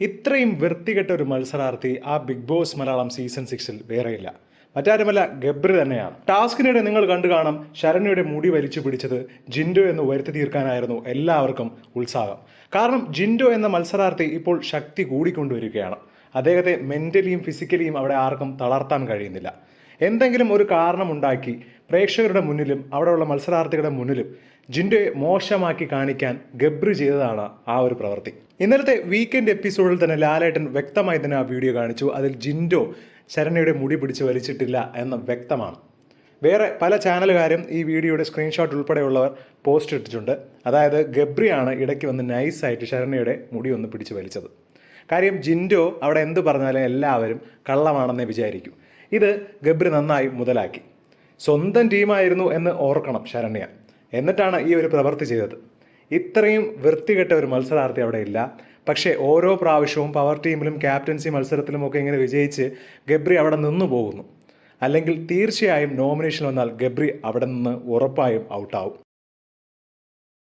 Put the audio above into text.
ഇത്രയും വൃത്തികെട്ട ഒരു മത്സരാർത്ഥി ആ ബിഗ് ബോസ് മലയാളം സീസൺ സിക്സിൽ വേറെയില്ല. മറ്റാരുമല്ല ഗബ്രി തന്നെയാണ്. ടാസ്കിനിടെ നിങ്ങൾ കണ്ടു കാണാം ശരണ്യയുടെ മുടി വലിച്ചു പിടിച്ചത് ജിൻഡോ എന്ന് വരുത്തി തീർക്കാനായിരുന്നു എല്ലാവർക്കും ഉത്സാഹം. കാരണം ജിൻഡോ എന്ന മത്സരാർത്ഥി ഇപ്പോൾ ശക്തി കൂടിക്കൊണ്ടുവരികയാണ്. അദ്ദേഹത്തെ മെന്റലിയും ഫിസിക്കലിയും അവിടെ ആർക്കും തളർത്താൻ കഴിയുന്നില്ല. എന്തെങ്കിലും ഒരു കാരണമുണ്ടാക്കി പ്രേക്ഷകരുടെ മുന്നിലും അവിടെയുള്ള മത്സരാർത്ഥികളുടെ മുന്നിലും ജിൻഡോയെ മോശമാക്കി കാണിക്കാൻ ഗബ്രി ചെയ്തതാണ് ആ ഒരു പ്രവൃത്തി. ഇന്നലത്തെ വീക്കെൻഡ് എപ്പിസോഡിൽ തന്നെ ലാലേട്ടൻ വ്യക്തമായി തന്നെ ആ വീഡിയോ കാണിച്ചു. അതിൽ ജിൻഡോ ശരണയുടെ മുടി പിടിച്ച് വലിച്ചിട്ടില്ല എന്ന് വ്യക്തമാണ്. വേറെ പല ചാനലുകാരും ഈ വീഡിയോയുടെ സ്ക്രീൻഷോട്ട് ഉൾപ്പെടെയുള്ളവർ പോസ്റ്റ് ഇട്ടിട്ടുണ്ട്. അതായത് ഗബ്രിയാണ് ഇടയ്ക്ക് വന്ന് നൈസായിട്ട് ശരണയുടെ മുടി ഒന്ന് പിടിച്ച് വലിച്ചത്. കാര്യം ജിൻഡോ അവിടെ എന്ത് പറഞ്ഞാലും എല്ലാവരും കള്ളമാണെന്നേ വിചാരിക്കും. ഇത് ഗബ്രി നന്നായി മുതലാക്കി. സ്വന്തം ടീമായിരുന്നു എന്ന് ഓർക്കണം ശരണ്യ. എന്നിട്ടാണ് ഈ ഒരു പ്രവൃത്തി ചെയ്തത്. ഇത്രയും വൃത്തികെട്ട ഒരു മത്സരാർത്ഥി അവിടെ ഇല്ല. പക്ഷേ ഓരോ പ്രാവശ്യവും പവർ ടീമിലും ക്യാപ്റ്റൻസി മത്സരത്തിലുമൊക്കെ ഇങ്ങനെ വിജയിച്ച് ഗബ്രി അവിടെ നിന്നു പോകുന്നു. അല്ലെങ്കിൽ തീർച്ചയായും നോമിനേഷൻ വന്നാൽ ഗബ്രി അവിടെ നിന്ന് ഉറപ്പായും ഔട്ടാവും